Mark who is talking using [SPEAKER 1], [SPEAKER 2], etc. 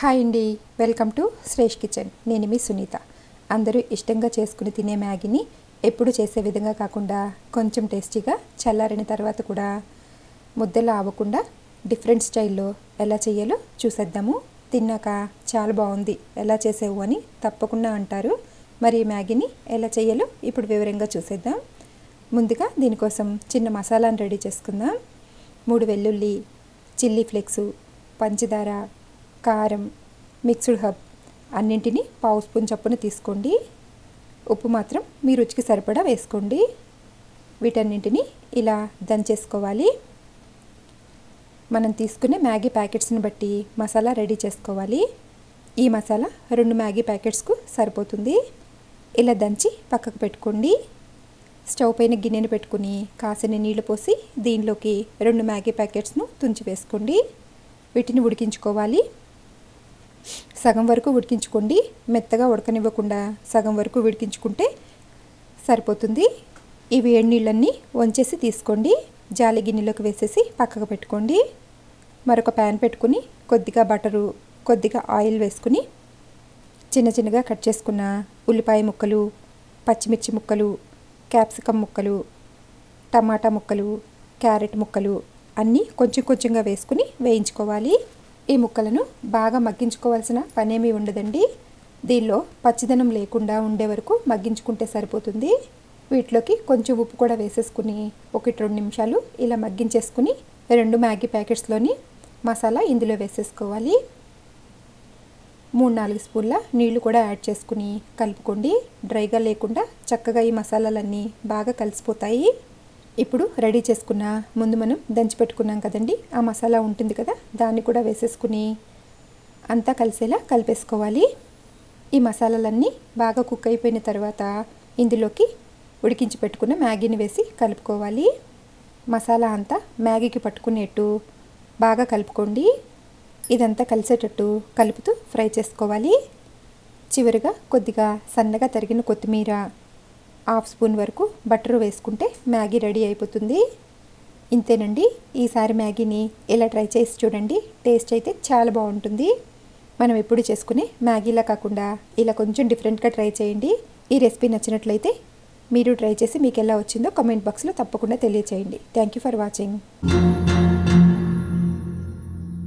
[SPEAKER 1] Hi అండి welcome to Shresh kitchen. నేను మీ సునీత. అందరూ ఇష్టంగా చేసుకుని తినే మ్యాగీని ఎప్పుడు చేసే విధంగా కాకుండా కొంచెం టేస్టీగా చల్లారిన తర్వాత కూడా ముద్దలా అవ్వకుండా డిఫరెంట్ స్టైల్లో ఎలా చేయాలో చూసేద్దాము. తిన్నాక చాలా బాగుంది ఎలా చేసేవు అని తప్పకుండా అంటారు. మరి మ్యాగీని ఎలా చేయాలో ఇప్పుడు వివరంగా చూసేద్దాం. ముందుగా దీనికోసం చిన్న మసాలాను రెడీ చేసుకుందాం. మూడు వెల్లుల్లి చిల్లీ ఫ్లేక్సు పంచదార కారం మిక్స్డ్ హబ్ అన్నింటినీ పావు స్పూన్ చప్పున తీసుకోండి. ఉప్పు మాత్రం మీ రుచికి సరిపడా వేసుకోండి. వీటన్నింటినీ ఇలా దంచేసుకోవాలి. మనం తీసుకునే మ్యాగీ ప్యాకెట్స్ని బట్టి మసాలా రెడీ చేసుకోవాలి. ఈ మసాలా రెండు మ్యాగీ ప్యాకెట్స్కు సరిపోతుంది. ఇలా దంచి పక్కకు పెట్టుకోండి. స్టవ్ పైన గిన్నెను పెట్టుకుని కాసిన నీళ్ళు పోసి దీనిలోకి రెండు మ్యాగీ ప్యాకెట్స్ను తుంచి వేసుకోండి. వీటిని ఉడికించుకోవాలి. సగం వరకు ఉడికించుకోండి. మెత్తగా ఉడకనివ్వకుండా సగం వరకు ఉడికించుకుంటే సరిపోతుంది. ఈ వేడి నీళ్ళన్నీ వంచేసి తీసుకోండి. జాలి గిన్నెలోకి వేసేసి పక్కకు పెట్టుకోండి. మరొక ప్యాన్ పెట్టుకుని కొద్దిగా బటరు కొద్దిగా ఆయిల్ వేసుకుని చిన్న చిన్నగా కట్ చేసుకున్న ఉల్లిపాయ ముక్కలు పచ్చిమిర్చి ముక్కలు క్యాప్సికమ్ ముక్కలు టమాటా ముక్కలు క్యారెట్ ముక్కలు అన్నీ కొంచెం కొంచెంగా వేసుకుని వేయించుకోవాలి. ఈ ముక్కలను బాగా మగ్గించుకోవాల్సిన పనేమీ ఉండదండి. దీనిలో పచ్చిదనం లేకుండా ఉండే వరకు మగ్గించుకుంటే సరిపోతుంది. వీటిలోకి కొంచెం ఉప్పు కూడా వేసేసుకుని ఒకటి రెండు నిమిషాలు ఇలా మగ్గించేసుకుని రెండు మ్యాగీ ప్యాకెట్స్లోని మసాలా ఇందులో వేసేసుకోవాలి. మూడు నాలుగు స్పూన్ల నీళ్ళు కూడా యాడ్ చేసుకుని కలుపుకోండి. డ్రైగా లేకుండా చక్కగా ఈ మసాలాలన్నీ బాగా కలిసిపోతాయి. ఇప్పుడు రెడీ చేసుకున్న ముందు మనం దంచి పెట్టుకున్నాం కదండి. ఆ మసాలా ఉంటుంది కదా దాన్ని కూడా వేసేసుకుని అంతా కలిసేలా కలిపేసుకోవాలి. ఈ మసాలాలన్నీ బాగా కుక్ అయిపోయిన తర్వాత ఇందులోకి ఉడికించి పెట్టుకున్న మ్యాగీని వేసి కలుపుకోవాలి. మసాలా అంతా మ్యాగీకి పట్టుకునేట్టు బాగా కలుపుకోండి. ఇదంతా కలిసేటట్టు కలుపుతూ ఫ్రై చేసుకోవాలి. చివరిగా కొద్దిగా సన్నగా తరిగిన కొత్తిమీర హాఫ్ స్పూన్ వరకు బటర్ వేసుకుంటే మ్యాగీ రెడీ అయిపోతుంది. ఇంతేనండి. ఈసారి మ్యాగీని ఇలా ట్రై చేసి చూడండి. టేస్ట్ అయితే చాలా బాగుంటుంది. మనం ఎప్పుడు చేసుకునే మ్యాగీలా కాకుండా ఇలా కొంచెం డిఫరెంట్గా ట్రై చేయండి. ఈ రెసిపీ నచ్చినట్లయితే మీరు ట్రై చేసి మీకు ఎలా వచ్చిందో కామెంట్ బాక్స్లో తప్పకుండా తెలియచేయండి. Thank you for watching.